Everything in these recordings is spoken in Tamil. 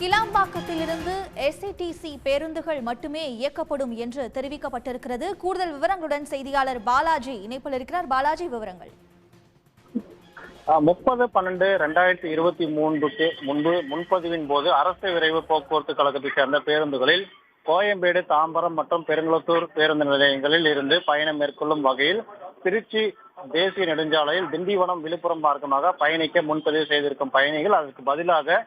கிளாம்பாக்கத்திலிருந்து எஸ்இடிசி பேருந்துகள் மட்டுமே இயக்கப்படும் என்று தெரிவிக்கப்பட்டிருக்கிறது. கூடுதல் விவரங்களுடன் செய்தியாளர் பாலாஜி இணைப்பில் இருக்கிறார். பாலாஜி விவரங்கள். முப்பது பன்னெண்டு ரெண்டாயிரத்தி இருபத்தி மூன்றுக்கு முன்பு முன்பதிவின் போது அரசு விரைவு போக்குவரத்து கழகத்தை சேர்ந்த பேருந்துகளில் கோயம்பேடு தாம்பரம் மற்றும் பெருங்குளத்தூர் பேருந்து நிலையங்களில் இருந்து பயணம் மேற்கொள்ளும் வகையில் திருச்சி தேசிய நெடுஞ்சாலையில் திண்டிவனம் விழுப்புரம் மார்க்கமாக பயணிக்க முன்பதிவு செய்திருக்கும் பயணிகள் அதற்கு பதிலாக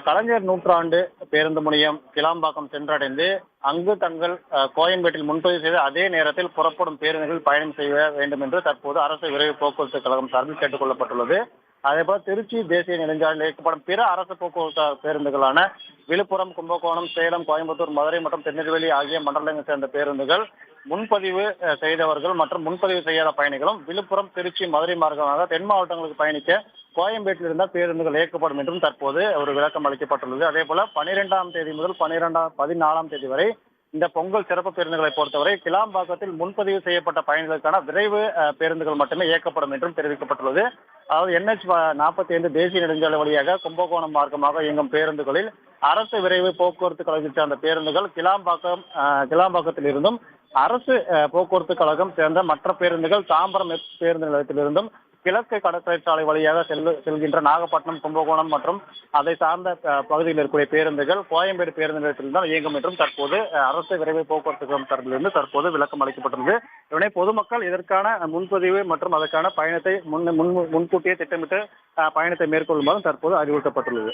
கலைஞர் நூற்றாண்டு பேருந்து முனையம் கிளாம்பாக்கம் சென்றடைந்து அங்கு தங்கள் கோயம்பேட்டில் முன்பதிவு செய்து அதே நேரத்தில் புறப்படும் பேருந்துகளில் பயணம் செய்ய வேண்டும் என்று தற்போது அரசு விரைவு போக்குவரத்து கழகம் சார்பில் கேட்டுக் கொள்ளப்பட்டுள்ளது அதேபோல் திருச்சி தேசிய நெடுஞ்சாலையில் இயக்கப்படும் பிற அரசு போக்குவரத்து பேருந்துகளான விழுப்புரம் கும்பகோணம் சேலம் கோயம்புத்தூர் மதுரை மற்றும் திருநெல்வேலி ஆகிய மண்டலங்களை சேர்ந்த பேருந்துகள் முன்பதிவு செய்தவர்கள் மற்றும் முன்பதிவு செய்யாத பயணிகளும் விழுப்புரம் திருச்சி மதுரை மார்க்கமாக தென் மாவட்டங்களுக்கு பயணிக்க கோயம்பேட்டில் இருந்தால் பேருந்துகள் இயக்கப்படும் என்றும் தற்போது ஒரு விளக்கம் அளிக்கப்பட்டுள்ளது. அதே போல பனிரெண்டாம் தேதி முதல் பனிரெண்டாம் பதினாலாம் தேதி வரை இந்த பொங்கல் சிறப்பு பேருந்துகளை பொறுத்தவரை கிளாம்பாக்கத்தில் முன்பதிவு செய்யப்பட்ட பயணிகளுக்கான விரைவு பேருந்துகள் மட்டுமே இயக்கப்படும் என்றும் தெரிவிக்கப்பட்டுள்ளது. அதாவது என்ஹெச் நாற்பத்தி ஐந்து தேசிய நெடுஞ்சாலை வழியாக கும்பகோணம் மார்க்கமாக இயங்கும் பேருந்துகளில் அரசு விரைவு போக்குவரத்து கழகத்தை சேர்ந்த பேருந்துகள் கிளாம்பாக்கம் கிளாம்பாக்கத்தில் இருந்தும் அரசு போக்குவரத்து கழகம் சேர்ந்த மற்ற பேருந்துகள் தாம்பரம் பேருந்து நிலையத்திலிருந்தும் கிழக்கு கடற்கரை சாலை வழியாக செல்லு செல்கின்ற நாகப்பட்டினம் கும்பகோணம் மற்றும் அதை சார்ந்த பகுதியில் இருக்கக்கூடிய பேருந்துகள் கோயம்பேடு பேருந்து நிலையத்தில் தான் இயங்கும் என்றும் தற்போது அரசு விரைவு போக்குவரத்து கழகம் தரப்பிலிருந்து தற்போது விளக்கம் அளிக்கப்பட்டுள்ளது. இதனை பொதுமக்கள் இதற்கான முன்பதிவு மற்றும் அதற்கான பயணத்தை முன் முன் முன்கூட்டியே திட்டமிட்டு பயணத்தை மேற்கொள்ளுமாறும் தற்போது அறிவுறுத்தப்பட்டுள்ளது.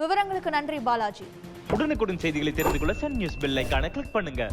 விவரங்களுக்கு நன்றி பாலாஜி. உடனுக்குடன் செய்திகளை தெரிந்து கொள்ள சன் நியூஸ் பெல் ஐகானை கிளிக் பண்ணுங்க.